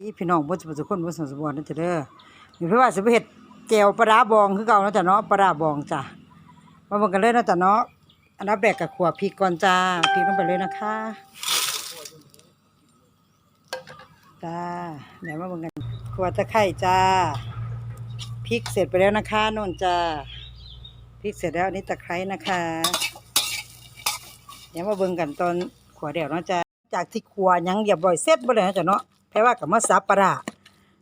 พี่พี่น้องบ่สิบ่ทุกคนบ่สมสมบูรณนั่นจ้ะเด้อมีพื่ว่าสิไปเฮ็ดแจ่วปลาร้าบองคือเก่าเนาะจ้ะเนาะปลาร้าบองจ้ะมาเบิ่งกันเลยเนาะจ้ะเนาะอันดับแรกก็ขัวพริกก่อนจ้าพริกลงไปเลยนะคะจ้าเดี๋ยวมาเบิ่งกันขัวตะไคร้จ้าพริกเสร็จไปแล้วนะคะนนจ้าพริกเสร็จแล้วอันนี้ตะไคร้นะคะ เดี๋ยวมาเบิ่งกันตอนขัวเดี่ยวเนาะจ้าจากที่ขัวหยังเรียบร้อยเสร็จบ่เลยนะจ้ะเนาะ แพ่ว่ากับมาซับปลา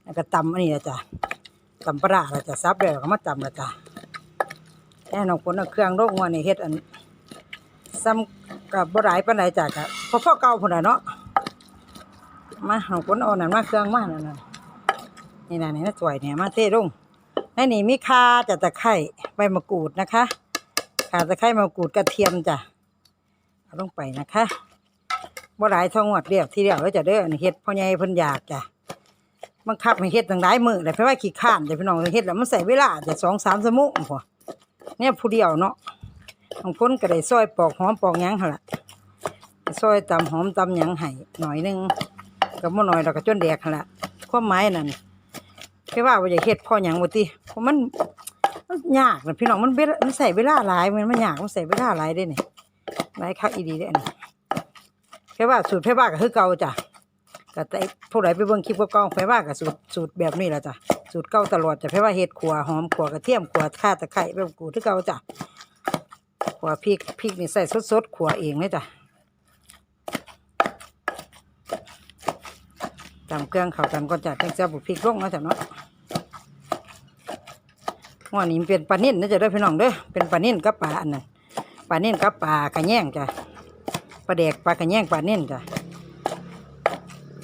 แล้วก็ตำอันนี้นะจ้ะตำปลาแล้วจ้ะซับแล้วก็มาตำแล้วจ้ะแค่น้องคนเอาเครื่องโรคงัวนี่เฮ็ดอันซ้ำกับบ่หลายปานใดจ้ะก็พอพอเก่าพุ่นน่ะเนาะมาน้องคนเอานั่นมาเครื่องมานั่นน่ะนี่น่ะนี่น่ะสวยเนี่ยมาเท่ลงในนี่มีข่าจ้ะตะไคร้ใบมะกรูดนะคะข่าตะไคร้มะกรูดกระเทียมจ้ะเอาลงไปนะคะ บ่หลายทองวดเรียบที่เดียวแล้วจะเด้อเฮ็ดพ่อใหญ่เพิ่นอยากจ้ะบังคับให้เฮ็ดตั้งหลายมื้อแต่เพราะว่าขี้ข้านแต่พี่น้องเฮ็ดแล้วมันใส่เวลาจะสองสามชั่วโมงพอเนี่ยผู้เดียวเนาะบางคนก็ได้ซอยปอกหอมปอกหยังหั่นล่ะซอยตำหอมตำหยังให้หน่อยหนึงก็บ่น้อยดอกก็จนแดกหั่นล่ะความหมายนั่นแค่ว่าบ่อยากเฮ็ดพ่อหยังบ่ติเพราะมันมันยากนะพี่น้องมันเวลามันใส่เวลาหลายมันมันยากมันใส่เวลาหลายเด้นี่หลายคักอีดีเด้ออันนี้ แค่ว่าสูตรแพ่ว่าก็คือเก่าจ้ะก็แต่ผู้ใดไปเบิ่งคลิปเก่าๆแพ่ว่าก็สูตรสูตรแบบนี้แหละจ้ะสูตรเก่าตลอดจ้ะแพ่ว่าเฮ็ดขัวหอมขัวกระเทียมขัวข่าตะไคร้แบบกูคือเก่าจ้ะขัวพริกพริกนี่ใส่สดๆขัวเองเลยจ้ะตำเครื่องเข้ากันก็จะจังจะบุพริกลงนะจ้ะเนาะว่านี่มันเป็นปลานิ่นนะจ๊ะเด้อพี่น้องเด้อเป็นปลานิ่นกับปลาอันนั้นปลาเน่นกับปลากระแยงจ้ะ ปลาแดกปลากระแยงปลาเน่นจ้ะ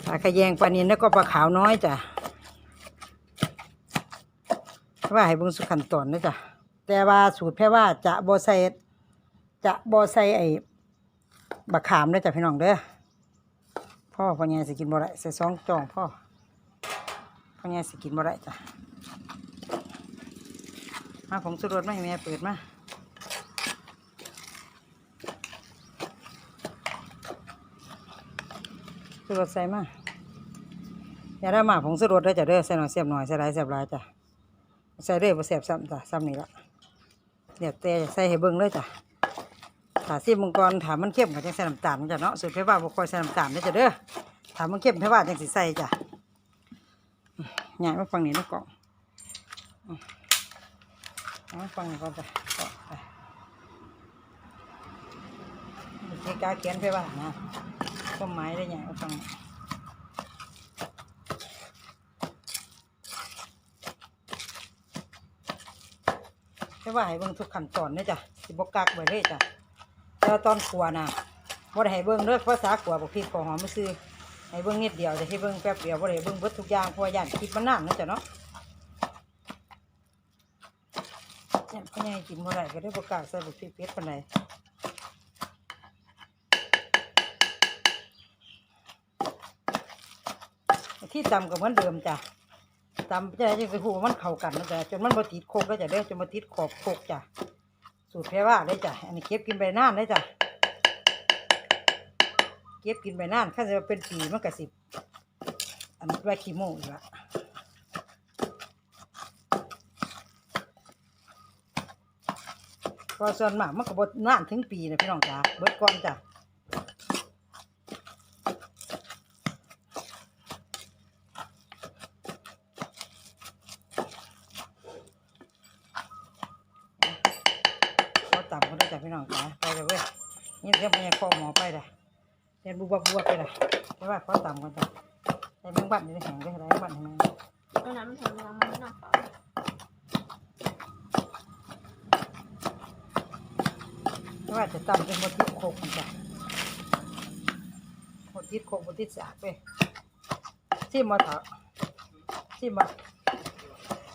ปลากระแยงปลาเน่นแล้วก็ปลาขาวน้อยจ้ะว่าให้เบิ่งสุขันตอนนะจ้ะแต่ว่าสูตรแพ่ว่าจะบ่ใส่จะบ่ใส่ไอ้บะขามนะจ้ะพี่น้องเด้อพ่อพ่อใหญ่สิกินบ่ได้ใส่สองจองพ่อพ่อใหญ่สิกินบ่ได้จ้ะมาผมสุรสมาให้แม่เปิดมา สุรสใส่มาอย่าได้หมาผงสุรสได้จ้ะเด้อใส่หน่อยเสียบหน่อยใส่หลายเสียบหลายจ้ะใส่เด้อบ่เสียบซ้ำจ้ะซ้ำนี่ละเดี๋ยวแต่ใส่ให้เบิ่งเลยจ้ะถ้าซีมังกรถามมันเข้มก็จังใส่น้ำตาลจ้ะเนาะสูตรเพชรว่าบ่ค่อยใส่น้ำตาลได้จ้ะเด้อถามมันเข้มเพชรว่าจังสิใส่จ้ะใหญ่มาฟังนี่นะกล่องมเอาฟังก่อนจ้ะก็ไปนี่กาเขียนเพชรว่านะ ต้นไม้ได้ไงเอาฟังแค่ว่าให้เบิ่งทุกขั้นตอนเนี่ยจ้ะสิบกักไว้เลยจ้ะแต่ว่าตอนขัวน่ะบ่ได้ให้เบิ่งเลิกภาษาขัวบอกพี่ขอหอมมาซื้อให้เบิ่งนิดเดียวจะให้เบิ่งแป๊บเดียวบ่ได้ให้เบิ่งเบิดทุกอย่างเพราะว่าย่านคิดมันนานนะจ้ะเนาะย่านพ่อใหญ่กินบ่ได้ก็ได้บ่กล้าใส่บุกพริกเผ็ดปานใด ที่ตำก็เหมือนเดิมจ้ะตำจะได้จะหูมันเข้ากันนะจ๊ะจนมันบติดโคกแล้วจ้ะเด้อจนบติดขอบโคกจ้ะสูตรแพรว่าได้จ้ะอันนี้เก็บกินไปนานได้จ้ะเก็บกินไปนานข้าจะเป็นปีมันก็สิบอันนี้ว้ขี้โม่อีกละก็ส่วนมากมันก็บนานถึงปีนะพี่น้องจ้ะเบิดก่อนจ้ะ เขาต่ำเขาได้จาก พี่น้องจ๋าไปเลยเว้ยนี่เรียกมันยังคอหมอไปเลยเรียนบุบบัวไปเลยเพราะว่าเขาต่ำกันจ้ะแต่แมงบัดนี่ได้แข็งได้ไรบัดทำไมตอนนั้นมันแทงเรามันหนักเพราะว่าจะต่ำเป็นบทิศโคกมันจ้ะบทิศโคกบทิศสากไปที่มาเถอะที่มา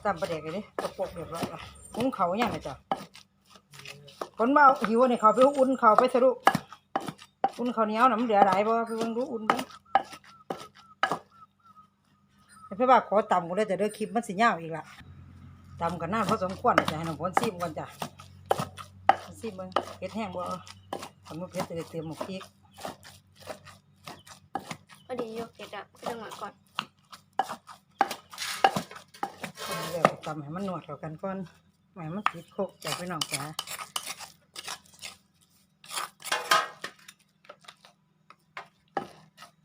ต่ำประเด็กเลยกระปกเรียบร้อยละหุงเขาอย่างไรจ้ะ คนมาเอาหิวนี่เขาไปอุ่นเขาไปสรุปอุ่นเขาวเหนียวน่ะมันเหลือหลายบ่ไปเบิ่งดูอุ่นกันแต่เพื่อว่าขอต่ำก็ได้แต่เด้อคลิปมันสิยาวอีกละต่ำกันนานพอสมควรน่ะจะให้น้องผลซิมก่อนจ้ะซิมเบิ่งเผ็ดแห้งบ่ทำมันเผ็ดจะได้เติมหมกพริกพอดีโยกเก็ตอะก็ต้องมาก่อนตำให้มันนวดเข้ากันก่อนไม่ให้มันติดโคกจ้ะพี่น้องจ้า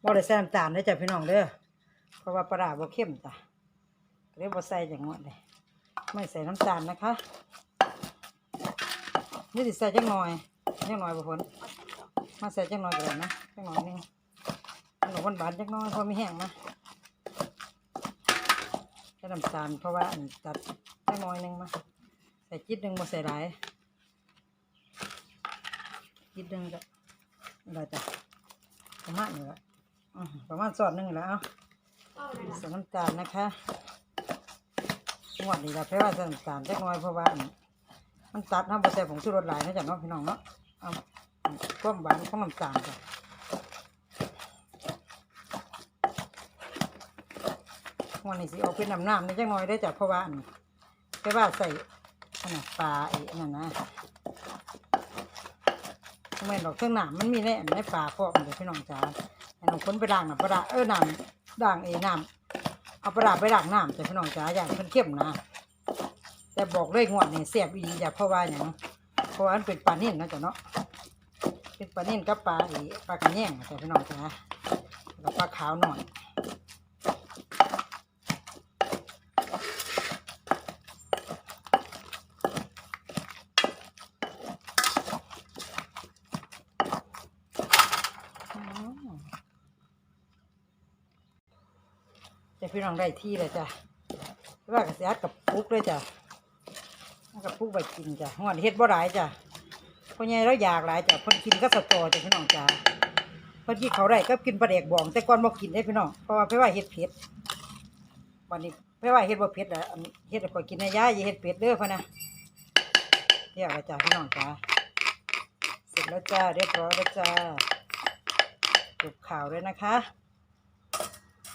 บ่ได้ใส่น้ำตาลเด้อจ้ะพี่น้องเด้อเพราะว่าปลาร้าบ่เข้มจ้ะก็เลยบ่ใส่อย่างงดเลยไม่ใส่น้ำตาลนะคะนี่สิใส่จังหน่อยจังหน่อยบ่พ้นมาใส่จังหน่อยก็ได้นะจังหน่อยหนึงมันก็หวานๆจังหน่อยเพอมีแห้งนะใส่น้ำตาลเพราะว่าอันตัดจังหน่อยหนึงมาใส่จิตหนึงบ่ใส่หลายจิตหนึงก็ได้จ้ะประมาณนี้ละอื้อหือ ประมาณซอสหนึงนี่แหล้วเอาเลยล่ะใส่น้ำตาลนะคะงวดนี้เราแพ้ว่าใส่น้ำตาลจักหน่อยเพราะว่าอันมันตัดน้ำบะใส่ผงชูรสหลายนะจ๊ะเนาะพี่น้องเนาะเอาความหวานของน้ำตาลจ้ะงวดนี้สิเอาเป็นน้ำน้ำนี่จักหน่อยได้อจ้ะเพราะว่าอันแพ้ว่าใส่อันน่ะปลาไอ้นั่นนะทำไมนดอกเครื่องหนามมันมีในอันในปลาพร้อมเลยพี่น้องจ๋าให้ น้องคนไปด่างน้ำปลาเออน้ำด่างเอน้ำเอาปลาร้าไปด่างน้ำแต่พี่น้องจ๋าอย่างเพิ่นเข้มนะแต่บอกเลยงวดนี่เสียบอีดีจ้ะเพราะว่าอย่างเพราะว่ามันเป็นปลาเน่นนะจ๊ะเนาะเป็นปลาเน่นกับปลาอีปลากระแยงแต่พี่น้องจ๋าแล้วปลาขาวหน่อยอืม จะ พี่น้องได้ที่เลยจ้ะว่ากระเสียกับปุกเลยจ้ะเอากับปุกไปกินจ้ะงอนเฮ็ดบ่หลายจ้ะเพราะไงเราอยากหลายจ้ะเพิ่นกินก็สตอจ้ะพี่น้องจ้ะเพิ่นที่เขาได้ก็กินปลาแดกบอง แต่ก่อนบ่กินได้พี่น้องเพราะว่าเพิ่ว่าเฮ็ดเผ็ดวันนี้เพิ่ว่าเฮ็ดบ่เผ็ดอะเฮ็ดให้ข่อยกินให้ยายอย่าเฮ็ดเผ็ดเด้อพ่นนะเรียกจ้ะพี่น้องจ้ะเสร็จแล้วจ้าเรียบร้อยแล้วจ้าจบข่าวเลยนะคะ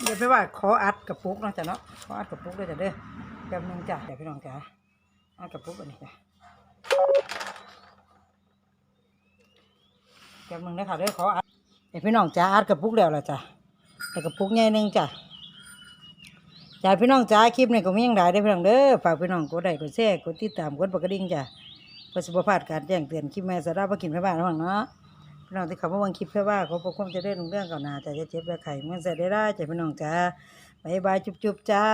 เดี๋ยวไปว่าขออัดกระปุกนะจ้ะเนาะขออัดกระปุกด้วยจ้ะเด้อแป๊บนึงจ้ะเดี๋ยวพี่น้องจ้ะอัดกระปุกอันนี้จ้ะแป๊บนึงนะคะเด้อขออัดเดี๋ยวพี่น้องจ้ะอัดกระปุกแล้วล่ะจ้ะแต่กระปุกใหญ่นึงจ้ะจ้าพี่น้องจ้าคลิปนี้ก็มีอย่างไรได้พี่น้องเด้อฝากพี่น้องกดไลค์กดแชร์กดติดตามกดปกกระดิ่งจ้ะเพื่อสุขภาพการแจ้งเตือนคลิปแม่สาระประกินไปบ้านระหว่างเนาะ พี่น้องที่เขามาวังคลิปเพื่อว่าเขาพกความจะได้ลงเรื่องก่อนหนาแต่จะเจ็บและไข่เมื่อเสร็จได้ได้จ้ะพี่น้องจ้าบายบายจุ๊บๆจ้า